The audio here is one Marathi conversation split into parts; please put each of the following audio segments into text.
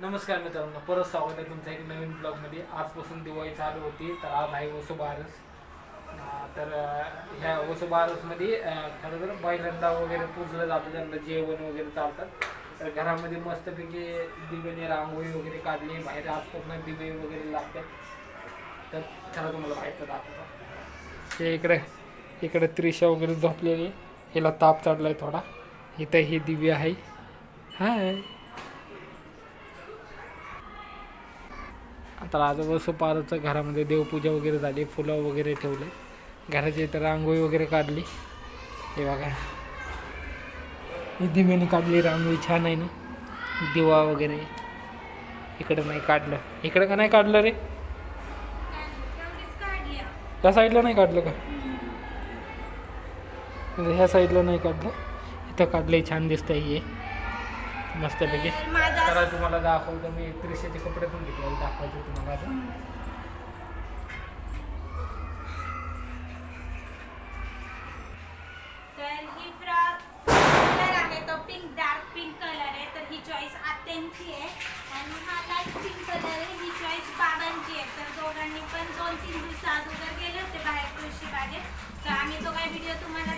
नमस्कार मित्रांनो परत स्वागत आहे तुमचं एक नवीन ब्लॉगमध्ये. आजपासून दिवाळी चालू होती तर आज आहे वसुबारस तर ह्या वसुबारसमध्ये खरं तर बैलांना वगैरे पुजलं जातं त्यांना जेवण वगैरे चालतात तर घरामध्ये मस्तपैकी दिव्याने रांगोळी वगैरे काढली बाहेर आजपासून दिवे वगैरे लागतात. तर खरं तुम्हाला बाहेरचं दाखवतो. हे इकडे इकडे त्रिशा वगैरे झोपलेली हिला ताप चढलाय थोडा. इथं ही दिव्य आहे. हाय. आता राजा वसुपाराचं घरामध्ये देवपूजा वगैरे झाली फुलं वगैरे ठेवले. घराची इथं रांगोळी वगैरे काढली. हे बघा. ही दिव्याने काढली रांगोळी छान आहे ना. दिवा वगैरे. इकडं नाही काढलं. इकडं का नाही काढलं रे? त्या साईडला नाही काढलं का? ह्या साईडला नाही काढलं. इथं काढलंय छान दिसतंय हे. मस्तपैकी. माझा तर तुम्हाला दाखवतो. मी त्रिशेचे कपडे पण घेतले. दाखवायचे तुम्हाला आता. तर ही फ्रॉक कलर आहे. तो पिंक डार्क पिंक कलर आहे. तर ही चॉईस आत्यांची आहे. आणि हा लाइट पिंक कलर आहे. ही चॉईस बाबांची आहे. तर दोघांनी पण दोन तीन दिवस अगोदर गेले होते बाहेर बागेत तर आम्ही तो काही व्हिडिओ तुम्हाला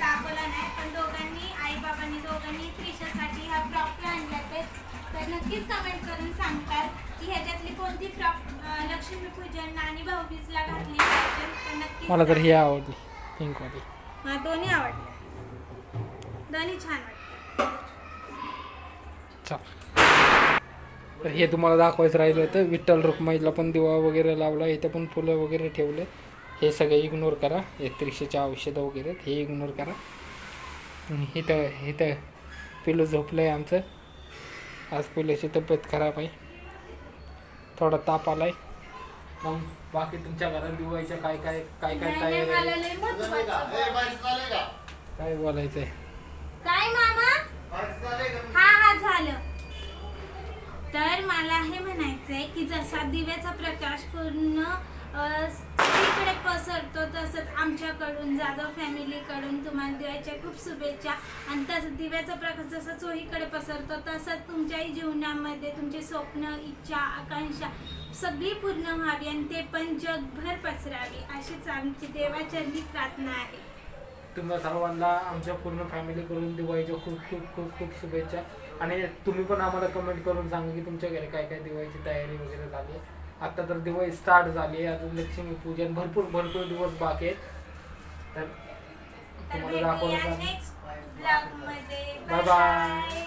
नक्कीच कमेंट करून सांगतात की ह्याच्यातली कोणती फ्रॉक लक्ष्मीपूजन आणि भाऊबीजला घातली पाहिजे तर नक्कीच मला तर ही. आवडली पिंकवाली हा दोन्ही आवडले दोन्ही छान तर हे तुम्हाला दाखवायचं राहिलं होतं विठ्ठल रुक्माईला पण दिवा वगैरे लावला इथं पण फुलं वगैरे ठेवले. हे सगळे इग्नोर करा हे त्रिशेचे औषधं वगैरे हे इग्नोर करा. आणि इथं इथं पिलू झोपलं आहे आमचं. आज पिल्याची तब्येत खराब आहे. थोडा ताप आलाय. मग बाकी तुमच्या घरात दिवाळीच्या काय काय काय काय. काय बोलायचं आहे? काय मामा? हा हा झालं. तर मला हे म्हणायचंय की जसा दिव्याचा प्रकाश पूर्ण सरतो सगळीकडे तसंच आमच्याकडून जाधव फॅमिलीकडून तुम्हाला दिव्याच्या खूप शुभेच्छा. आणि तसं दिव्याचा प्रकाश जसा चोहीकडे पसरतो तसंच तुमच्याही जीवनामध्ये तुमचे स्वप्न इच्छा आकांक्षा सगळी पूर्ण व्हावी आणि ते पण जगभर पसरावी अशीच आमची देवाचरणी प्रार्थना आहे. तुम्हाला सर्वांना आमच्या पूर्ण फॅमिलीकडून दिवाळीच्या खूप खूप खूप खूप शुभेच्छा. आणि तुम्ही पण आम्हाला कमेंट करून सांगा की तुमच्या घरी काय काय दिवाळीची तयारी वगैरे झाली आहे आता तर दिवाळी स्टार्ट झाली आहे अजून लक्ष्मी पूजन भरपूर भरपूर दिवस बाकी आहेत. तर तुम्हाला दाखवलं bye. बाय